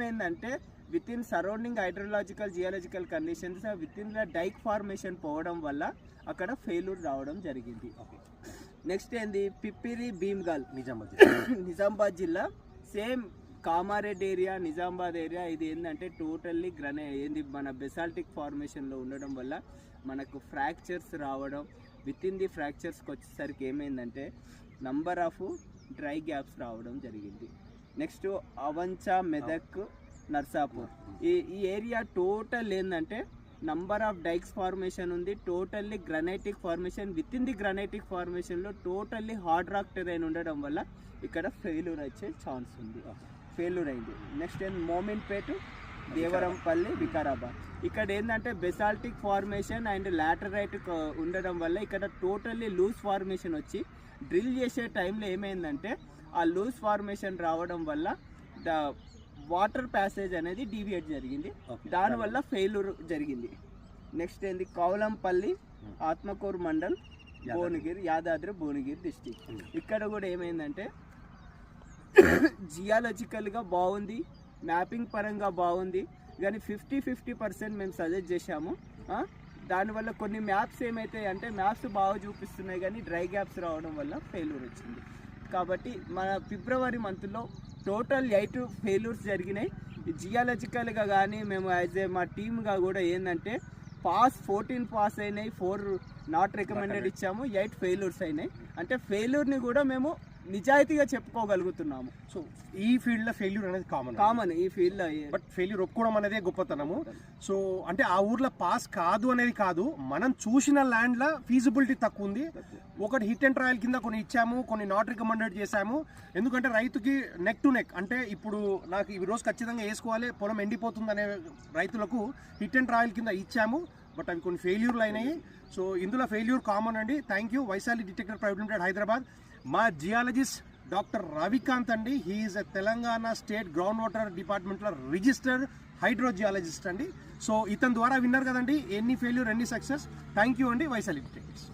ఏమైందంటే within surrounding hydrological geological conditions within the dyke formation పోవడం వల్ల అక్కడ ఫెయిల్యూర్ రావడం జరిగింది. నెక్స్ట్ ఏంది? పిప్పిరి భీమ్గల్ నిజామాబాద్ నిజామాబాద్ జిల్లా. Same Kamareddy area Nizamabad area ఇది ఏంటంటే టోటల్లీ గ్రనే ఏంది? మన బెసాల్టిక్ ఫార్మేషన్లో ఉండడం వల్ల మనకు ఫ్రాక్చర్స్ రావడం విత్ ఇన్ ది ఫ్రాక్చర్స్కి వచ్చేసరికి ఏమైందంటే నంబర్ ఆఫ్ డ్రై గ్యాప్స్ రావడం జరిగింది. నెక్స్ట్ అవంచ మెదక్ నర్సాపూర్. ఈ ఈ ఏరియా టోటల్ ఏంటంటే నంబర్ ఆఫ్ డైక్స్ ఫార్మేషన్ ఉంది totally granitic formation within the granitic ఫార్మేషన్లో totally hard rock terrain ఉండడం వల్ల ఇక్కడ ఫెయిల్యూర్ వచ్చే ఛాన్స్ ఉంది. ఫెయిల్యూర్ అయింది. నెక్స్ట్ ఏంది మోమిన్పేట దేవరంపల్లి వికారాబాద్. ఇక్కడ ఏంటంటే బెసాల్టిక్ ఫార్మేషన్ అండ్ లాటరైట్ ఉండడం వల్ల ఇక్కడ టోటల్లీ లూజ్ ఫార్మేషన్ వచ్చి డ్రిల్ చేసే టైంలో ఏమైందంటే ఆ లూజ్ ఫార్మేషన్ రావడం వల్ల ద వాటర్ ప్యాసేజ్ అనేది డీవియేట్ జరిగింది. దానివల్ల ఫెయిల్యూర్ జరిగింది. నెక్స్ట్ ఏంది? Kowlampalli Atmakur mandal Bhuvanagiri Yadadri Bhuvanagiri district Hmm. ఇక్కడ కూడా ఏమైందంటే జియాలజికల్గా బాగుంది. మ్యాపింగ్ పరంగా బాగుంది. కానీ ఫిఫ్టీ ఫిఫ్టీ పర్సెంట్ మేము సజెస్ట్ చేశాము. దానివల్ల కొన్ని మ్యాప్స్ ఏమైతాయి అంటే మ్యాప్స్ బాగా చూపిస్తున్నాయి కానీ డ్రై గ్యాప్స్ రావడం వల్ల ఫెయిల్యూర్ వచ్చింది. కాబట్టి మన ఫిబ్రవరి మంత్లో టోటల్ ఎయిట్ ఫెయిల్యూర్స్ జరిగినాయి. జియాలజికల్గా కానీ మేము యాజ్ ఏ మా టీమ్గా కూడా ఏంటంటే పాస్ ఫోర్టీన్ పాస్ అయినాయి ఫోర్ నాట్ రికమెండెడ్ ఇచ్చాము ఎయిట్ ఫెయిల్యూర్స్ అయినాయి. అంటే ఫెయిల్యూర్ని కూడా మేము నిజాయితీగా చెప్పుకోగలుగుతున్నాము. సో ఈ ఫీల్డ్లో ఫెయిల్యూర్ అనేది కామన్ కామన్ ఈ ఫీల్డ్లో బట్ ఫెయిల్యూర్ ఒప్పుకోవడం అనేదే గొప్పతనము. సో అంటే ఆ ఊర్లో పాస్ కాదు అనేది కాదు. మనం చూసిన ల్యాండ్ లా ఫీజిబిలిటీ తక్కువ ఉంది. ఒకటి హిట్ అండ్ ట్రయల్ కింద కొన్ని ఇచ్చాము కొన్ని నాట్ రికమెండెడ్ చేశాము. ఎందుకంటే రైతుకి నెక్ టు నెక్ అంటే ఇప్పుడు నాకు ఈ రోజు ఖచ్చితంగా వేసుకోవాలి పొలం ఎండిపోతుంది అనే రైతులకు హిట్ అండ్ ట్రయల్ కింద ఇచ్చాము. బట్ అవి కొన్ని ఫెయిల్యూర్లు అయినాయి. సో ఇందులో ఫెయిల్యూర్ కామన్ అండి. Thank you Vaishali detector private limited Hyderabad మా జియాలజిస్ట్ డాక్టర్ రవికాంత్ అండి. He's a Telangana state ground water డిపార్ట్మెంట్లో రిజిస్టర్డ్ హైడ్రోజియాలజిస్ట్ అండి. సో ఇతని ద్వారా విన్నారు కదండి. ఎన్ని ఫెయిల్యూర్ ఎన్ని సక్సెస్. థ్యాంక్ యూ అండి వైశాలి డిటెక్టర్స్